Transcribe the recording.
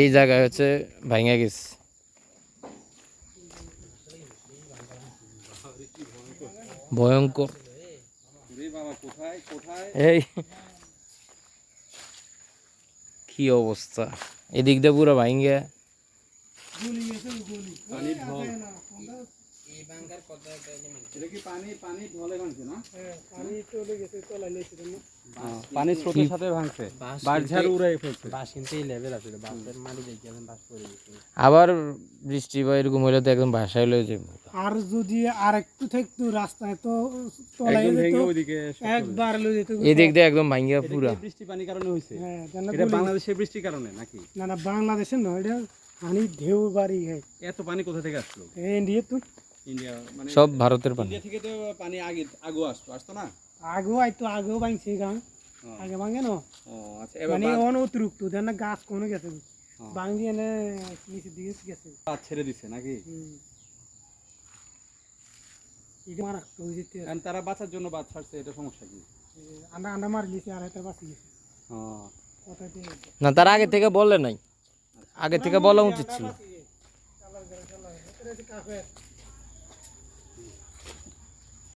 এই জায়গায় হচ্ছে ভাঙা গেছে। ভয়ঙ্কর। এই কি অবস্থা? এদিক দিয়ে পুরো ভাঙ্গে পানির ঢল এটা কি পানি পানি ঢলে ভাঙছে না? পানির স্রোতের সাথে ভাঙছে? বাড় উড়াই ফেলছে। বাস কিন্তু এই লেভেল আছে বাসের মাটি দেখি এখন বাস করে গেছে। আবার বৃষ্টি বা এরকম হলে তো একদম ভাষায় লয়ে যাবে। আর যদি আর একটু থাকতো রাস্তায় তো তলায় একবার লয়ে যেত। এদিক দিয়ে একদম ভাঙ্গা এটা পুরা। বৃষ্টি পানির কারণে হয়েছে? হ্যাঁ এটা বাংলাদেশের বৃষ্টির কারণে নাকি? না না বাংলাদেশে নয় এটা পানি ঢেউ বাড়ি হয়। এত পানি কোথা থেকে আসলো? এই ইন্ডিয়া তো। ইন্ডিয়া মানে সব ভারতের পানি। ইন্ডিয়া থেকে তো পানি আগে আগো আসতো আসতো না? আইতো গাঁ আগে ভাঙে না? ও আচ্ছা এবার মানে অন অতিরিক্ত দেন না গাছ কোনো গেছে। ভাঙি এনে নিচের দিকে গেছে। ছেড়ে দিছে নাকি। এটা হয়ে যেতে তারা বাঁচার জন্য বাদ ছাড়ছে এটা সমস্যা কি? আন্ডা আন্ডা মারি লিছে আর একটা বাঁচি গেছে। ও। না তার আগে থেকে বলে নাই। আগে থেকে বলা উচিত ছিল।